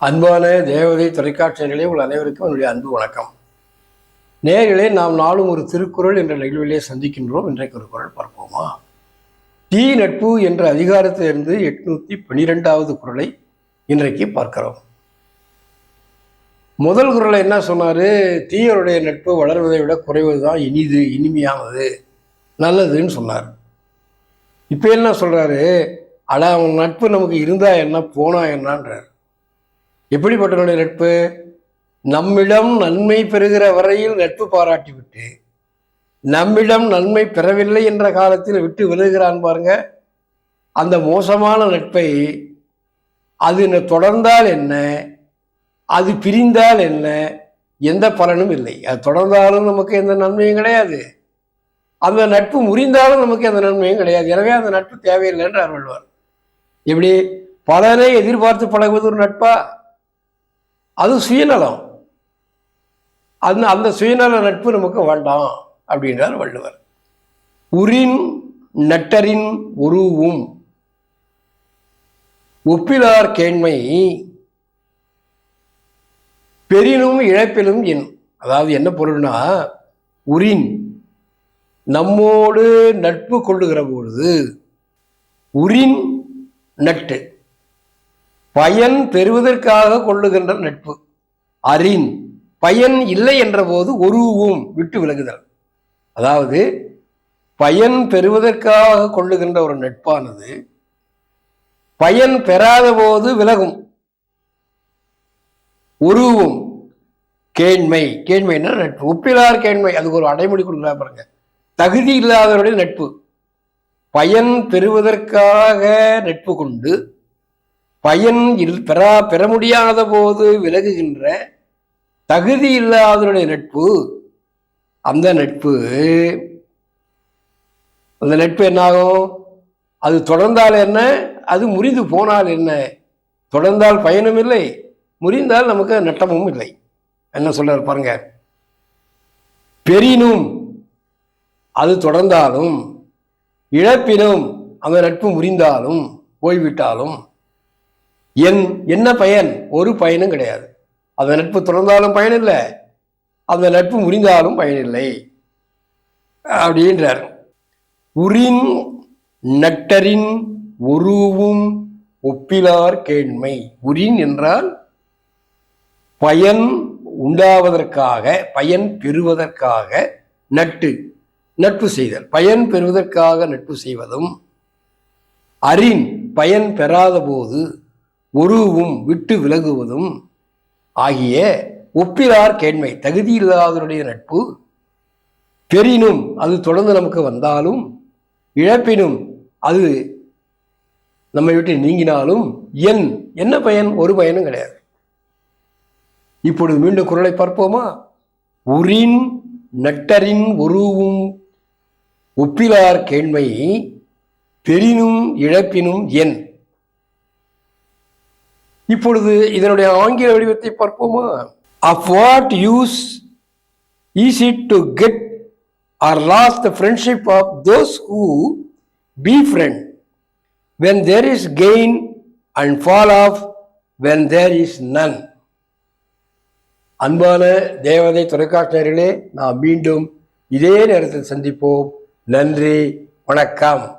அன்பான தேவதை தொலைக்காட்சியர்களே உங்கள் அனைவருக்கும் என்னுடைய அன்பு வணக்கம். நேர்களே நாம் நாளும் ஒரு திருக்குறள் என்ற நிகழ்விலே சந்திக்கின்றோம். இன்றைக்கு ஒரு குறள் பார்ப்போமா? தீ நட்பு என்ற அதிகாரத்திலிருந்து எட்நூத்தி பன்னிரெண்டாவது குறளை இன்றைக்கு பார்க்கிறோம். முதல் குறளை என்ன சொன்னாரு? தீயருடைய நட்பு வளர்வதை விட குறைவது தான் இனிது இனிமையானது நல்லதுன்னு சொன்னார். இப்போ என்ன சொல்றாரு? அட அவன் நட்பு நமக்கு இருந்தா என்ன போனா என்னன்றார். எப்படிப்பட்டவனுடைய நட்பு? நம்மிடம் நன்மை பெறுகிற வரையில் நட்பு பாராட்டிவிட்டு நம்மிடம் நன்மை பெறவில்லை என்ற காலத்தில் விட்டு விலகுகிறான் பாருங்க. அந்த மோசமான நட்பை அது தொடர்ந்தால் என்ன? அது பிரிந்தால் என்ன? எந்த பலனும் இல்லை. அது தொடர்ந்தாலும் நமக்கு எந்த நன்மையும் கிடையாது. அந்த நட்பு முறிந்தாலும் நமக்கு எந்த நன்மையும் கிடையாது. எனவே அந்த நட்பு தேவையில்லை என்று அருள்வார். எப்படி? பலரை எதிர்பார்த்து பழகுவது ஒரு நட்பா? அது சுயநலம். அந்த அந்த சுயநல நட்பு நமக்கு வேண்டாம் அப்படின்றார் வள்ளுவர். உரின் நட்டரின் உருவும். ஒப்பிலார் கேண்மை பெரினும் இழப்பிலும் என் அதாவது என்ன பொருள்னா உரின். நம்மோடு நட்பு கொள்ளுகிற பொழுது உரின் நட்டு. பயன் பெறுவதற்காக கொள்ளுகின்ற நட்பு. அறின் பயன் இல்லை என்ற போது உருவும் விட்டு விலகுதல். அதாவது பயன் பெறுவதற்காக கொள்ளுகின்ற ஒரு நட்பானது பயன் பெறாத போது விலகும். உருவும் கேண்மை. கேண்மைன்னா நட்பு. உப்பிலார் கேண்மை அதுக்கு ஒரு அடைமொழி கொடுக்குறா பாருங்க. தகுதி இல்லாதவருடைய நட்பு. பயன் பெறுவதற்காக நட்பு கொண்டு பயன் இல் பெறா பெற முடியாத போது விலகுகின்ற தகுதி இல்லாதனுடைய நட்பு அந்த நட்பு அந்த நட்பு என்னாகும்? அது தொடர்ந்தால் என்ன? அது முறிந்து போனால் என்ன? தொடர்ந்தால் பயனும் இல்லை முறிந்தால் நமக்கு நட்டமும் இல்லை. என்ன சொல்றாரு பாருங்க. பெரினும் அது தொடர்ந்தாலும் இழப்பினும் அந்த நட்பு முறிந்தாலும் போய்விட்டாலும் என் என்ன பயன்? ஒரு பயனும் கிடையாது. அந்த நட்பு தொடர்ந்தாலும் பயன் இல்லை அந்த நட்பு முறிந்தாலும் பயனில்லை. அப்படின்றார். உரின் நட்டரின் உருவும் ஒப்பிலார் கேண்மை. உரின் என்றால் பயன் உண்டாவதற்காக பயன் பெறுவதற்காக நட்டு நட்பு செய்தல். பயன் பெறுவதற்காக நட்பு செய்வதும் அறின் பயன் பெறாத போது உருவும் விட்டு விலகுவதும் ஆகிய ஒப்பிலார் கேண்மை தகுதியில்லாதவருடைய நட்பு பெரினும் அது தொடர்ந்து நமக்கு வந்தாலும் இழப்பினும் அது நம்மை விட்டு நீங்கினாலும் என் என்ன பயன்? ஒரு பயனும் கிடையாது. இப்பொழுது மீண்டும் குரலை பார்ப்போமா? உரின் நட்டரின் உருவும் ஒப்பிலார் கேண்மை பெரினும் இழப்பினும் என். இப்பொழுது இதனுடைய ஆங்கில வடிவத்தை பார்ப்போமா? Of what use is it to get or lose the friendship of those who befriend when there is gain and fall off when there is none அன்பான தேவதை தொலைக்காட்சியர்களே நாம் மீண்டும் இதே நேரத்தில் சந்திப்போம். நன்றி வணக்கம்.